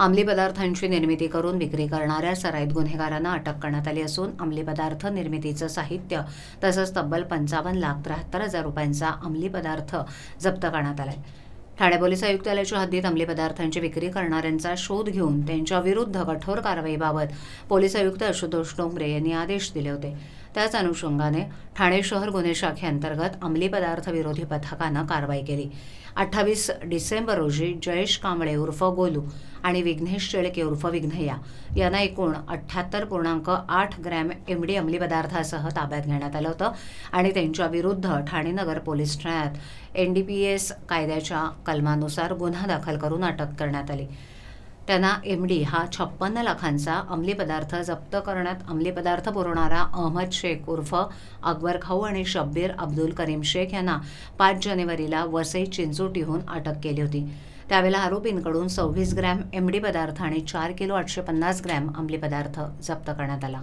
अंमली पदार्थांची निर्मिती करून विक्री करणाऱ्या सराईत गुन्हेगारांना अटक करण्यात आली असून अंमली पदार्थ निर्मितीचं साहित्य तसंच तब्बल पंचावन्न लाख त्र्याहत्तर हजार रुपयांचा अंमली पदार्थ जप्त करण्यात आलाय. ठाणे पोलीस आयुक्तालयाच्या हद्दीत अंमली पदार्थांची विक्री करणाऱ्यांचा शोध घेऊन त्यांच्या विरुद्ध कठोर कारवाईबाबत पोलीस आयुक्त आशुतोष डोंगरे यांनी आदेश दिले होते. त्याच अनुषंगाने ठाणे शहर गुन्हे शाखेअंतर्गत अंमली पदार्थ विरोधी पथकानं कारवाई केली. अठ्ठावीस डिसेंबर रोजी जयेश कांबळे उर्फ गोलू आणि विघ्नेश शेळके उर्फ विघ्नय्या यांना एकूण अठ्ठ्याहत्तर पूर्णांक आठ ग्रॅम एमडी अंमली पदार्थासह ताब्यात घेण्यात आलं होतं आणि त्यांच्या विरुद्ध ठाणे नगर पोलीस ठाण्यात एन डी पी एस कायद्याच्या कलमानुसार गुन्हा दाखल करून अटक करण्यात आली. त्यांना एम डी हा छप्पन्न लाखांचा अंमली पदार्थ जप्त करण्यात अंमली पदार्थ पुरवणारा अहमद शेख उर्फ अकबर खाऊ आणि शब्बीर अब्दुल करीम शेख यांना पाच जानेवारीला वसई चिंचोटीहून अटक केली होती. त्यावेळेला आरोपींकडून सव्वीस ग्रॅम एमडी पदार्थ आणि चार किलो आठशे पन्नास ग्रॅम अंमली पदार्थ जप्त करण्यात आला.